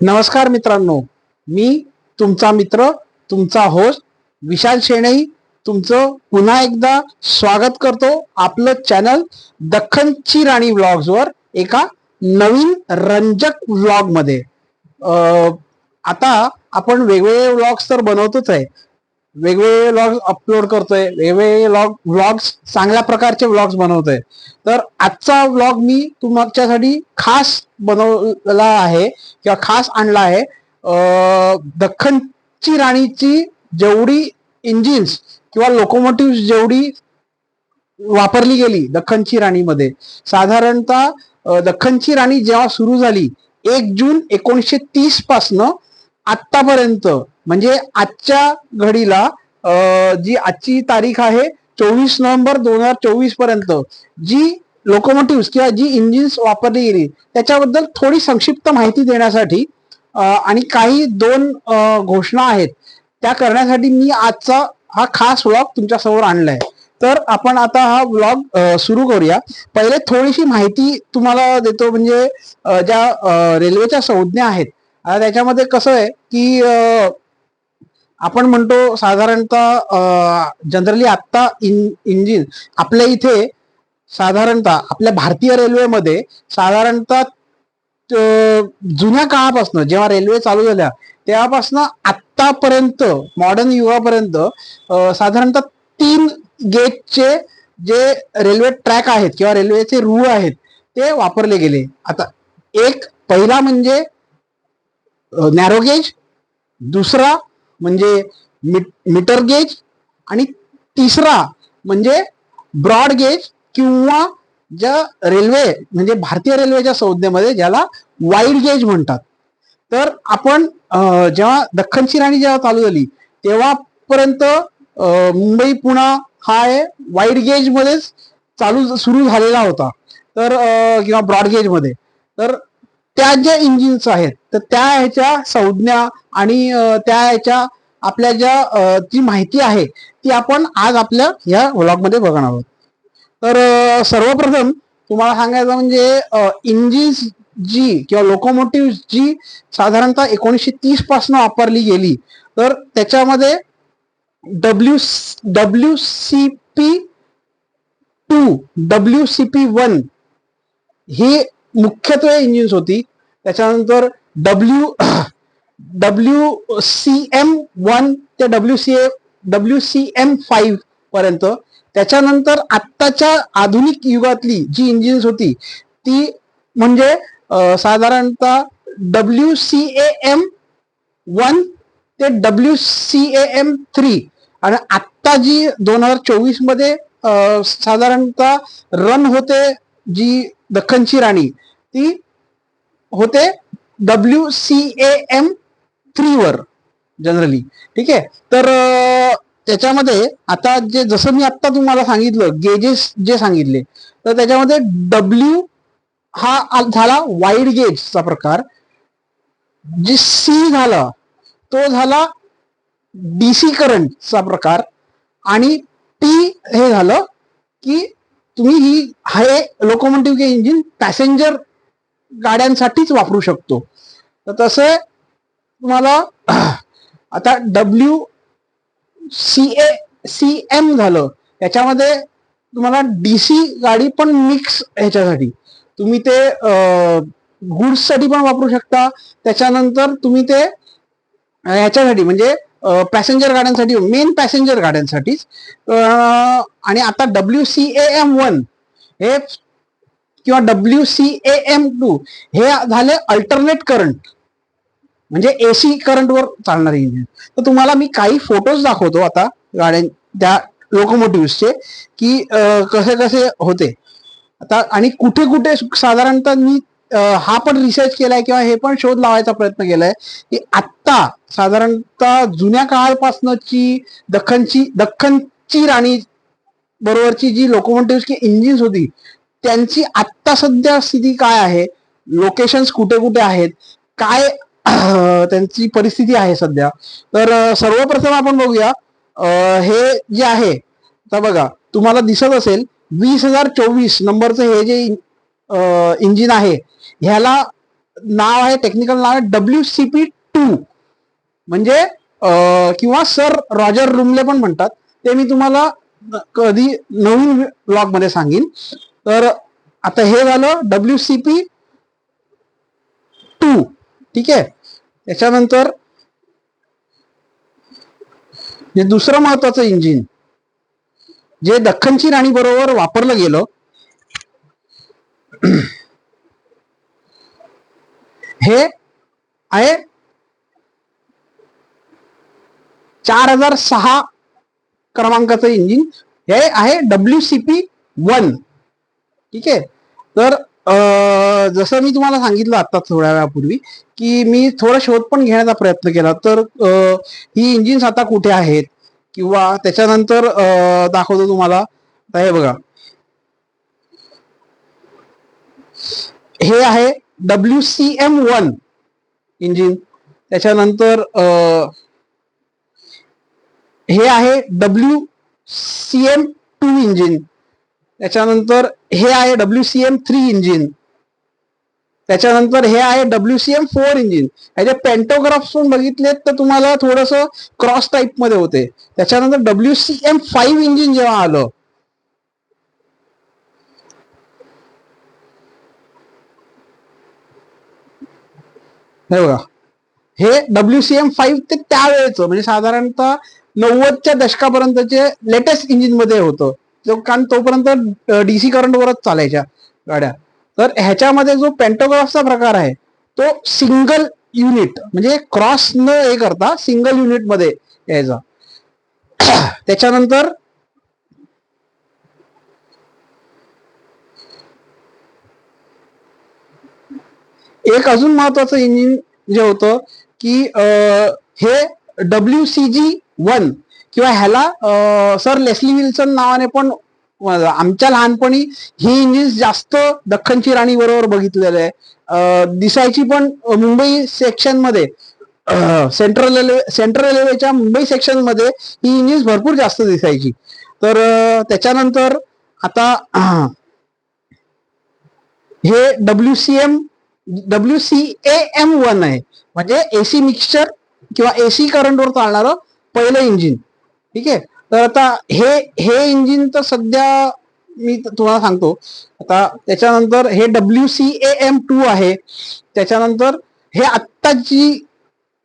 नमस्कार मित्रांनो. मी तुमचा मित्र तुमचा होस्ट विशाल शेणई तुमचं पुन्हा एकदा स्वागत करतो आपलं चॅनल दख्खनची राणी व्लॉग्स वर एका नवीन रंजक व्लॉगमध्ये. आता आपण वेगवेगळे व्लॉग्स तर बनवतोच आहे वेगवेगळे व्लॉग्स अपलोड करतोय वेगवेगळे लॉग व्लॉग्स चांगल्या प्रकारचे व्लॉग्स बनवतोय. तर आजचा व्लॉग मी तुमच्यासाठी खास बनवला आहे किंवा खास आणला आहे. दख्खनची राणीची जेवढी इंजिन्स किंवा लोकोमोटिव्ह जेवढी वापरली गेली दख्खनची राणीमध्ये साधारणतः दख्खनची राणी जेव्हा सुरू झाली एक जून एकोणीसशे तीस पासनं आतापर्यंत म्हणजे आजच्या घडीला जी आजची तारीख आहे चोवीस नोव्हेंबर दोन हजार चोवीसपर्यंत जी लोकोमोटिव्ह किंवा जी इंजिन्स वापरली गेली त्याच्याबद्दल थोडी संक्षिप्त माहिती देण्यासाठी आणि काही दोन घोषणा आहेत. त्या करण्यासाठी मी आजचा हा खास व्लॉग तुमच्यासमोर आणलाय. तर आपण आता हा व्लॉग सुरू करूया. पहिले थोडीशी माहिती तुम्हाला देतो म्हणजे ज्या रेल्वेच्या संज्ञा आहेत. त्याच्यामध्ये कसं आहे की आपण म्हणतो साधारणतः जनरली आत्ता इन इंजिन आपल्या इथे साधारणतः आपल्या भारतीय रेल्वेमध्ये साधारणतः जुन्या काळापासून जेव्हा रेल्वे चालू झाल्या तेव्हापासनं आत्तापर्यंत मॉडर्न युगापर्यंत साधारणतः तीन गेटचे जे रेल्वे ट्रॅक आहेत किंवा रेल्वेचे रूळ आहेत ते वापरले गेले. आता एक पहिला म्हणजे नॅरो गेज दुसरा म्हणजे मीटर गेज आणि तिसरा म्हणजे ब्रॉड गेज किंवा ज्या रेल्वे म्हणजे भारतीय रेल्वेच्या संज्ञेमध्ये ज्याला वाईड गेज म्हणतात. तर आपण जेव्हा दख्खनची राणी जेव्हा चालू झाली तेव्हापर्यंत मुंबई पुणा हा आहे वाईड गेज मध्येच चालू सुरू झालेला होता. तर किंवा ब्रॉड गेजमध्ये. तर त्या ज्या इंजिन्स आहेत तर त्या ह्याच्या संज्ञा आणि त्या ह्याच्या आपल्या ज्या जी माहिती आहे ती आपण आज आपल्या या व्लॉगमध्ये बघणार आहोत. तर सर्वप्रथम तुम्हाला सांगायचं म्हणजे इंजिन्स जी किंवा लोकोमोटिव्ह जी साधारणतः एकोणीसशे तीसपासून वापरली गेली तर त्याच्यामध्ये W W C P two W C P one हे मुख्यत्वे इंजिन्स होती. त्याच्यानंतर W W C M one ते W C W C M five पर्यंत. त्याच्यानंतर आत्ताच्या आधुनिक युगातली जी इंजिन्स होती ती म्हणजे साधारणतः W C A M one ते W C A M three आणि आत्ता जी दोन हजार चोवीसमध्ये साधारणतः रन होते जी दख्खनची राणी. ती होते W C A M three वर जनरली ठीक आहे? तर त्याच्यामध्ये आता जे जसं मी आता तुम्हाला सांगितलं गेजेस जे सांगितले तर त्याच्यामध्ये डब्ल्यू हा झाला वाईड गेजचा प्रकार. जे सी झाला तो झाला डीसी करंटचा प्रकार. आणि टी हे झालं की तुम्ही ही हे लोकोमोटिव्ह इंजिन पॅसेंजर गाड्यांसाठीच वापरू शकतो. तर तसे तुम्हाला आता W C A C M झालं. त्याच्यामध्ये तुम्हाला डीसी गाडी पण मिक्स ह्याच्यासाठी. तुम्ही ते गुड्ससाठी पण वापरू शकता. त्याच्यानंतर तुम्ही ते ह्याच्यासाठी म्हणजे पॅसेंजर गाड्यांसाठी मेन पॅसेंजर गाड्यांसाठीच. आणि आता W C A M one हे किंवा W C A M two हे झाले अल्टरनेट करंट म्हणजे एसी करंटवर चालणारी इंजिन तर तुम्हाला मी काही फोटोज दाखवतो आता गाड्यां त्या लोकोमोटिव्हचे की कसे कसे होते. आता आणि कुठे कुठे साधारणतः मी हा पण रिसर्च केलाय किंवा हे पण शोध लावायचा प्रयत्न केलाय की आत्ता साधारणतः जुन्या काळापासूनची दख्खनची दख्खनची राणी बरोबरची जी लोकोमोटिव्ह की इंजिन्स होती त्यांची आत्ता सध्या स्थिती काय आहे? लोकेशन्स कुठे कुठे आहेत? काय त्यांची परिस्थिती आहे सध्या? तर सर्वप्रथम आपण बघूया हे जे आहे तर बघा तुम्हाला दिसत असेल वीस हजार चोवीस नंबरचं हे जे इंजिन आहे. ह्याला नाव आहे टेक्निकल नाव आहे डब्ल्यू सी पी टू म्हणजे किंवा सर रॉजर रुमले पण म्हणतात. ते मी तुम्हाला कधी नवीन ब्लॉगमध्ये सांगेन. तर आता हे झालं डब्ल्यू सी पी टू ठीक आहे? त्याच्यानंतर जे दुसरं महत्वाचं इंजिन जे दख्खनची राणी बरोबर वापरलं गेलं हे आहे चार हजार सहा क्रमांकाचं इंजिन हे आहे डब्ल्यू सी पी वन ठीक आहे? तर जसं मी तुम्हाला सांगितलं आता थोड्या वेळापूर्वी की मी थोडा शोध पण घेण्याचा प्रयत्न केला. तर ही इंजिन्स आता कुठे आहेत? किंवा त्याच्यानंतर दाखवतो तुम्हाला. हे बघा. हे आहे W C M one engine त्याच्यानंतर हे आहे W C M two engine त्याच्यानंतर हे आहे W C M three engine त्याच्यानंतर हे आहे W C M four engine ह्याचे पेंटोग्राफ्स पण बघितलेत तर तुम्हाला थोडस क्रॉस टाईपमध्ये होते. त्याच्यानंतर W C M five engine जेव्हा आलं हे बघा. हे डब्ल्यू सी एम फाईव्ह ते त्यावेळेचं म्हणजे साधारणतः नव्वदच्या दशकापर्यंतचे लेटेस्ट इंजिनमध्ये होतं. जो- कारण तोपर्यंत डीसी करंटवरच चालायच्या गाड्या. तर ह्याच्यामध्ये जो पेंटोग्राफचा प्रकार आहे तो सिंगल युनिट म्हणजे क्रॉस न हे करता सिंगल युनिटमध्ये यायचा. त्याच्यानंतर एक अजून महत्वाचं इंजिन जे होतं की हे डब्ल्यू सी जी वन किंवा ह्याला सर लेस्ली विल्सन नावाने पण आमच्या लहानपणी ही इंजिन जास्त दख्खनची राणी बरोबर बघितलेलं आहे. दिसायची पण मुंबई सेक्शनमध्ये सेंट्रल रेल्वे सेंट्रल रेल्वेच्या मुंबई सेक्शनमध्ये ही इंजिन भरपूर जास्त दिसायची. तर त्याच्यानंतर आता हे W C M W C A M one आहे. म्हणजे एसी मिक्सचर किंवा एसी करंटवर चालणारं पहिलं इंजिन ठीक आहे? तर आता हे हे इंजिन तर सध्या मी तुम्हाला सांगतो. आता त्याच्यानंतर हे W C A M two आहे. त्याच्यानंतर हे आत्ताची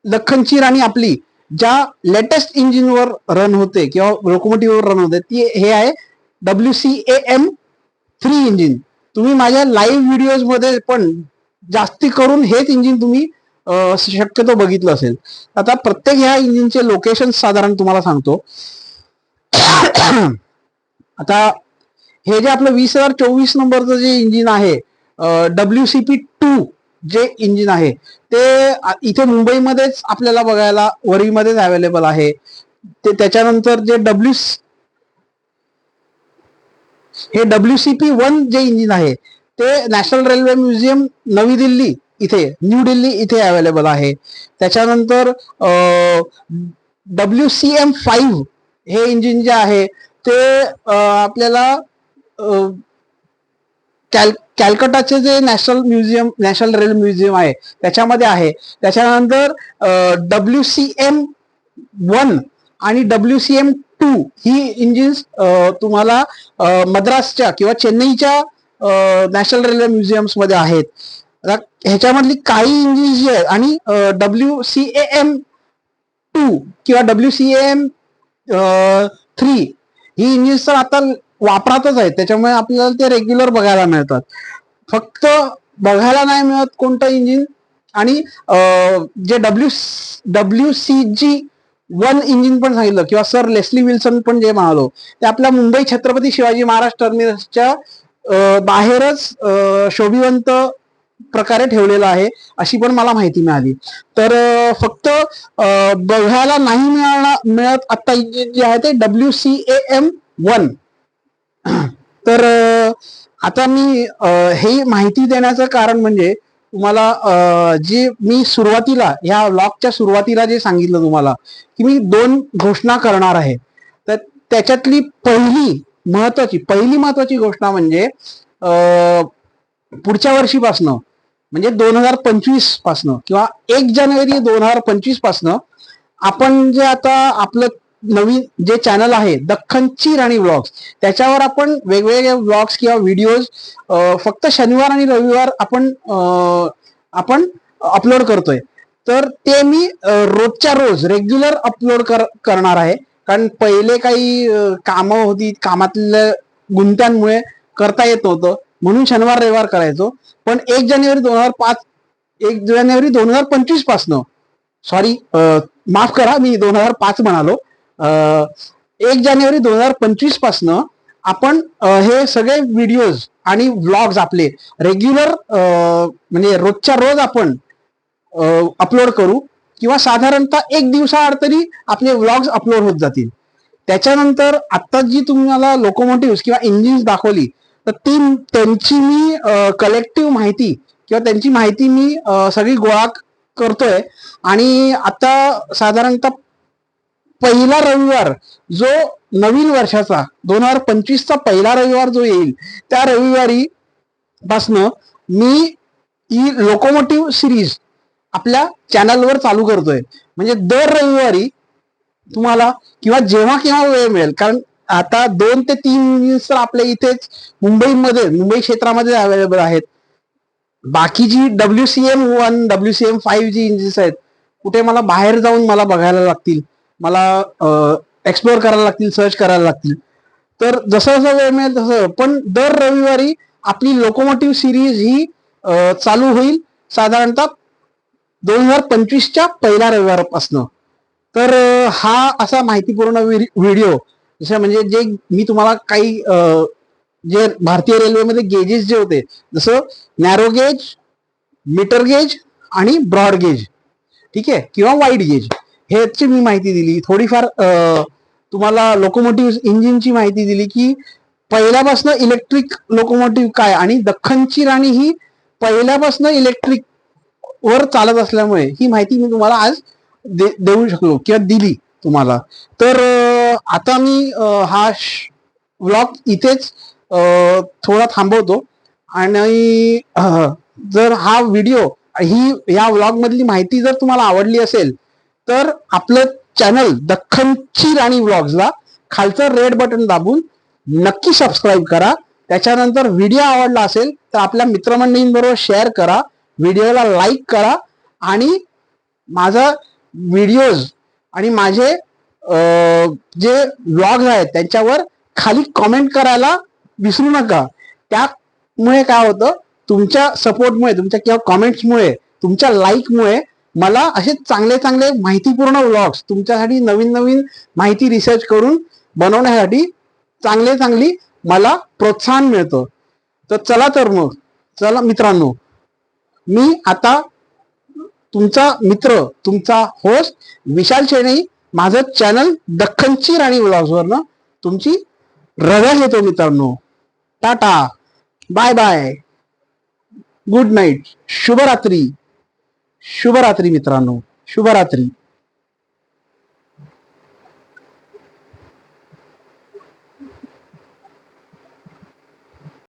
दख्खनची राणी आपली ज्या लेटेस्ट इंजिनवर रन होते किंवा लोकोमोटिव्हवर रन होते ती हे आहे W C A M three engine तुम्ही माझ्या लाईव्ह व्हिडिओजमध्ये पण जास्ती करून हेच इंजिन तुम्ही शक्यतो बघितलं असेल. आता प्रत्येक ह्या इंजिनचे लोकेशन साधारण तुम्हाला सांगतो. आता हे जे आपलं वीस हजार चोवीस नंबरचं जे इंजिन आहे डब्ल्यू सी पी टू जे इंजिन आहे ते इथे मुंबईमध्येच आपल्याला बघायला वरीमध्येच अवेलेबल आहे. ते त्याच्यानंतर जे डब्ल्यू हे डब्ल्यू सी पी वन जे इंजिन आहे ते नॅशनल रेल्वे म्युझियम नवी दिल्ली इथे न्यू दिल्ली इथे अवेलेबल आहे. त्याच्यानंतर डब्ल्यू सी एम फाईव्ह हे इंजिन जे आहे ते आपल्याला कॅल कॅलकटाचे जे national museum national railway museum आहे त्याच्यामध्ये आहे. त्याच्यानंतर डब्ल्यू सी एम वन आणि डब्ल्यू सी एम टू ही इंजिन्स तुम्हाला मद्रासच्या किंवा चेन्नईच्या नॅशनल रेल्वे म्युझियम्समध्ये आहेत. ह्याच्यामधली काही इंजिन जी आहेत आणि W C A M two किंवा डब्ल्यू सी एम थ्री ही इंजिन्स तर आता वापरातच आहेत. त्याच्यामुळे आपल्याला ते रेग्युलर बघायला मिळतात. फक्त बघायला नाही मिळत कोणतं इंजिन आणि जे W W C G one engine पण सांगितलं किंवा सर लेस्ली विल्सन पण जे म्हणालो ते आपल्या मुंबई छत्रपती शिवाजी महाराज टर्मिनसच्या बाहेरच शोभिवंत प्रकारे ठेवलेलं आहे अशी पण मला माहिती मिळाली. तर फक्त बघायला नाही मिळणार मिळत आता जे आहे ते W C A M one तर आता मी हे माहिती देण्याचं कारण म्हणजे तुम्हाला जे मी सुरुवातीला ह्या ब्लॉगच्या सुरुवातीला जे सांगितलं तुम्हाला की मी दोन घोषणा करणार आहे. तर त्याच्यातली पहिली महत्वाची पहिली महत्वाची घोषणा म्हणजे पुढच्या वर्षीपासनं म्हणजे दोन हजार पंचवीस पासनं किंवा एक जानेवारी दोन हजार पंचवीस पासनं आपण जे आता आपलं नवीन जे चॅनल आहे दख्खनची राणी ब्लॉग्स त्याच्यावर आपण वेगवेगळे ब्लॉग्स किंवा व्हिडिओज फक्त शनिवार आणि रविवार आपण आपण अपलोड करतोय. तर ते मी रोजच्या रोज रेग्युलर अपलोड कर करणार आहे. कारण पहिले काही कामं होती कामातल्या गुंत्यांमुळे करता येत नव्हतं. म्हणून शनिवार रविवार करायचो. पण एक जानेवारी दोन हजार पाच एक जानेवारी दोन हजार पंचवीस पासनं सॉरी माफ करा मी दोन हजार पाच म्हणालो. एक जानेवारी दोन हजार पंचवीस पासनं आपण हे सगळे व्हिडिओज आणि व्लॉग्स आपले रेग्युलर म्हणजे रोजच्या रोज आपण अपलोड करू. किंवा साधारणतः एक दिवसाआड तरी आपले व्लॉग्स अपलोड होत जातील. त्याच्यानंतर आता जी तुम्हाला लोकोमोटिव्ह किंवा इंजिन्स दाखवली तर ती त्यांची मी कलेक्टिव्ह माहिती किंवा त्यांची माहिती मी सगळी गोळा करतोय. आणि आता साधारणतः पहिला रविवार जो नवीन वर्षाचा दोन हजार पंचवीसचा पहिला रविवार जो येईल त्या रविवारी पासनं मी ही लोकोमोटिव्ह सिरीज आपल्या चॅनलवर चालू करतोय. म्हणजे दर रविवारी तुम्हाला किंवा जेव्हा केव्हा वेळ मिळेल कारण आता दोन ते तीन इंजिन्स तर आपल्या इथेच मुंबईमध्ये मुंबई क्षेत्रामध्ये अवेलेबल आहेत. बाकी जी W C M one W C M five जी इंजिन्स आहेत कुठे मला बाहेर जाऊन मला बघायला लागतील मला एक्सप्लोअर करायला लागतील सर्च करायला लागतील. तर जसं जसं वेळ मिळेल तसं पण दर रविवारी आपली लोकोमोटिव्ह सिरीज ही चालू होईल साधारणतः दोन हजार पंचवीसच्या पहिल्या रविवारपासनं. तर हा असा माहितीपूर्ण व्हिडिओ जसं म्हणजे जे मी तुम्हाला काही जे भारतीय रेल्वेमध्ये गेजेस जे होते जसं नॅरो गेज मीटर गेज आणि ब्रॉड गेज ठीक आहे? किंवा वाईड गेज ह्याची मी माहिती दिली. थोडीफार तुम्हाला लोकोमोटिव्ह इंजिनची माहिती दिली की पहिल्यापासून इलेक्ट्रिक लोकोमोटिव्ह काय आणि दख्खनची राणी ही पहिल्यापासून इलेक्ट्रिक वर चालत असल्यामुळे ही माहिती मी तुम्हाला आज दे, देऊ शकलो किंवा दिली तुम्हाला. तर आता मी हा व्लॉग इथेच थोडा थांबवतो. आणि जर हा व्हिडिओ ही या व्लॉग मधली माहिती जर तुम्हाला आवडली असेल तर आपलं चॅनल दख्खनची राणी व्लॉग्सला खालचं रेड बटन दाबून नक्की सबस्क्राईब करा. त्याच्यानंतर व्हिडिओ आवडला असेल तर आपल्या मित्रमंडळींबरोबर शेअर करा. व्हिडिओला लाईक करा आणि माझा व्हिडिओज आणि माझे जे व्लॉग्स आहेत त्यांच्यावर खाली कमेंट करायला विसरू नका. त्यामुळे काय होतं तुमच्या सपोर्टमुळे तुमच्या किंवा कमेंट्समुळे तुमच्या लाईकमुळे मला असे चांगले चांगले माहितीपूर्ण व्लॉग्स तुमच्यासाठी नवीन नवीन माहिती रिसर्च करून बनवण्यासाठी चांगले चांगली मला प्रोत्साहन मिळतं. तर चला तर मग चला मित्रांनो मी आता तुमचा मित्र तुमचा होस्ट विशाल शेणी माझं चॅनल दख्खनची राणी व्लॉग्सवरनं तुमची रजा घेतो मित्रांनो. Tata. Bye bye good night शुभरात्री. शुभरात्री मित्रांनो. शुभरात्री.